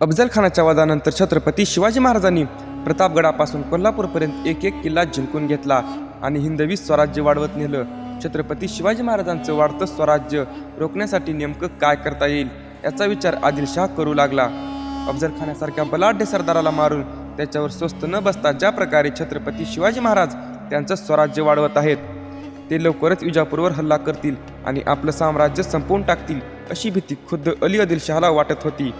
अफजल खानाच्या छत्रपती शिवाजी महाराजांनी प्रतापगडापासून कोल्हापूरपर्यंत एक एक किल्ला जिंकून घेतला आणि हिंदवी स्वराज्य वाढवत नेलं. छत्रपती शिवाजी महाराजांचं वाढतं स्वराज्य रोखण्यासाठी नेमकं काय करता येईल याचा विचार आदिलशाह करू लागला. अफजल खानासारख्या बलाढ्य सरदाराला मारून त्याच्यावर स्वस्त न बसता ज्या प्रकारे छत्रपती शिवाजी महाराज त्यांचं स्वराज्य वाढवत आहेत ते लवकरच विजापूरवर हल्ला करतील आणि आपलं साम्राज्य संपवून टाकतील अशी भीती खुद्द अली आदिलशहाला वाटत होती.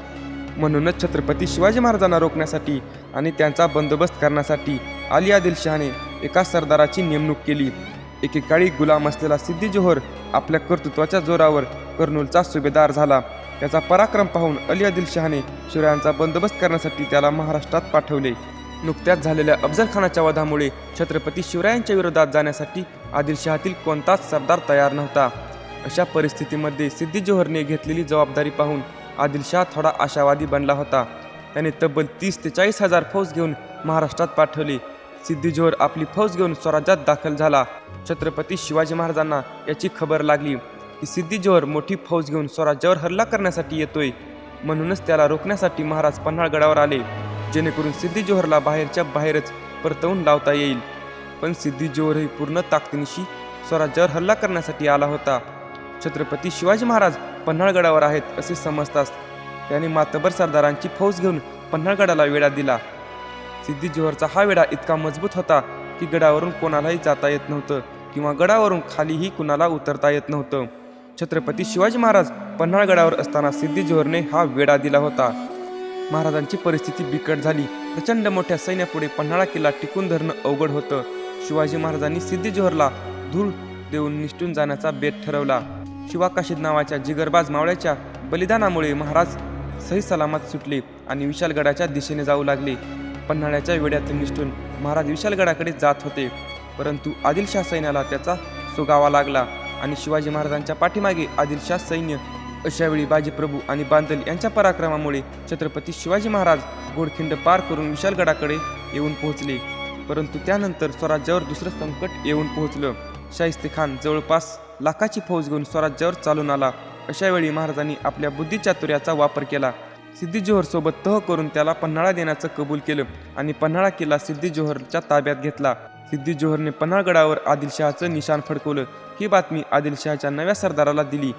म्हणूनच छत्रपती शिवाजी महाराजांना रोखण्यासाठी आणि त्यांचा बंदोबस्त करण्यासाठी अली आदिलशहाने एका सरदाराची नेमणूक केली. एकेकाळी गुलाम असलेला सिद्धी जोहर आपल्या कर्तृत्वाच्या जोरावर कर्नूलचा सुभेदार झाला. त्याचा पराक्रम पाहून अली आदिलशहाने शिवरायांचा बंदोबस्त करण्यासाठी त्याला महाराष्ट्रात पाठवले. नुकत्याच झालेल्या अफजल खानाच्या वधामुळे छत्रपती शिवरायांच्या विरोधात जाण्यासाठी आदिलशहातील कोणताच सरदार तयार नव्हता. अशा परिस्थितीमध्ये सिद्धी जोहरने घेतलेली जबाबदारी पाहून आदिलशाह थोडा आशावादी बनला होता. त्याने तब्बल तीस ते चाळीस हजार फौज घेऊन महाराष्ट्रात पाठवले. सिद्धिजोहर आपली फौज घेऊन स्वराज्यात दाखल झाला. छत्रपती शिवाजी महाराजांना याची खबर लागली की सिद्धिजोहर मोठी फौज घेऊन स्वराज्यावर हल्ला करण्यासाठी येतोय. म्हणूनच त्याला रोखण्यासाठी महाराज पन्हाळगडावर आले जेणेकरून सिद्धिजोहरला बाहेरच्या बाहेरच परतवून लावता येईल. पण सिद्धिजोहरही पूर्ण ताकदीनिशी स्वराज्यावर हल्ला करण्यासाठी आला होता. छत्रपती शिवाजी महाराज पन्हाळगडावर आहेत असे समजताच त्याने मातबर सरदारांची फौज घेऊन पन्हाळगडाला वेढा दिला. सिद्धी जोहरचा हा वेढा इतका मजबूत होता की गडावरून कोणालाही जाता येत नव्हतं किंवा गडावरून खालीही कुणाला उतरता येत नव्हतं. छत्रपती शिवाजी महाराज पन्हाळगडावर असताना सिद्धी जोहरने हा वेढा दिला होता. महाराजांची परिस्थिती बिकट झाली. प्रचंड मोठ्या सैन्यापुढे पन्हाळा किल्ला टिकून धरणं अवघड होतं. शिवाजी महाराजांनी सिद्धी जोहरला धूळ देऊन निष्ठून जाण्याचा बेत ठरवला. शिवाकाशीद नावाच्या जिगरबाज मावळ्याच्या बलिदानामुळे महाराज सही सलामत सुटले आणि विशालगडाच्या दिशेने जाऊ लागले. पन्हाळ्याच्या वेड्यातून निष्ठून महाराज विशालगडाकडे जात होते. परंतु आदिलशाह सैन्याला त्याचा सुगावा लागला आणि शिवाजी महाराजांच्या पाठीमागे आदिलशाह सैन्य अशावेळी बाजीप्रभू आणि बांदल यांच्या पराक्रमामुळे छत्रपती शिवाजी महाराज घोडखिंड पार करून विशालगडाकडे येऊन पोहोचले. परंतु त्यानंतर स्वराज्यावर दुसरं संकट येऊन पोहोचलं. शाहिस्ते खान जवळपास लाखाची फौज घेऊन स्वराज्यावर चालून आला. अशावेळी महाराजांनी आपल्या बुद्धिचातुर्याचा वापर केला. सिद्धी जोहरसोबत तह करून त्याला पन्हाळा देण्याचं कबूल केलं आणि पन्हाळा किल्ला सिद्धी जोहरच्या ताब्यात घेतला. सिद्धी जोहरने पन्हाळगडावर आदिलशहाचं निशाण फडकवलं. ही बातमी आदिलशहाच्या नव्या सरदाराला दिली.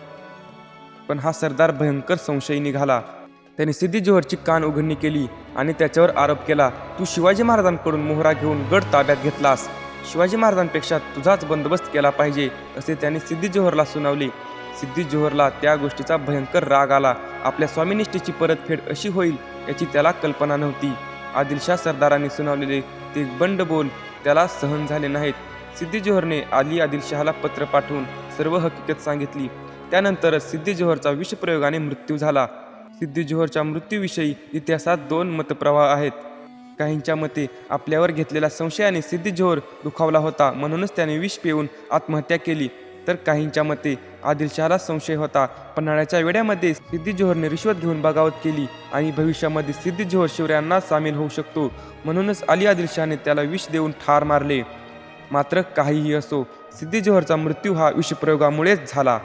पण हा सरदार भयंकर संशयी निघाला. त्याने सिद्धी जोहरची कान उघडणी केली आणि त्याच्यावर आरोप केला तू शिवाजी महाराजांकडून मोहरा घेऊन गड ताब्यात घेतलास. शिवाजी महाराजांपेक्षा तुझाच बंदोबस्त केला पाहिजे असे त्याने सिद्धी जोहरला सुनावले. सिद्धी जोहरला त्या गोष्टीचा भयंकर राग आला. आपल्या स्वामिनिष्ठेची परतफेड अशी होईल याची त्याला कल्पना नव्हती. आदिलशाह सरदारांनी सुनावलेले ते बंड बोल त्याला सहन झाले नाहीत. सिद्धी जोहरने आली आदिलशहाला पत्र पाठवून सर्व हकीकत सांगितली. त्यानंतरच सिद्धी जोहरचा विषप्रयोगाने मृत्यू झाला. सिद्धी जोहरच्या मृत्यूविषयी इतिहासात दोन मतप्रवाह आहेत. काहींच्या मते आपल्यावर घेतलेला संशयाने सिद्धी जोहर दुखावला होता. म्हणूनच त्याने विष पिऊन आत्महत्या केली. तर काहींच्या मते आदिलशहाला संशय होता. पन्हाळ्याच्या वेड्यामध्ये सिद्धी जोहरने रिश्वत घेऊन बगावत केली आणि भविष्यामध्ये सिद्धी जोहर शिवरायांना सामील होऊ शकतो. म्हणूनच अली आदिलशहाने त्याला विष देऊन ठार मारले. मात्र काहीही असो सिद्धी जोहरचा मृत्यू हा विषप्रयोगामुळेच झाला.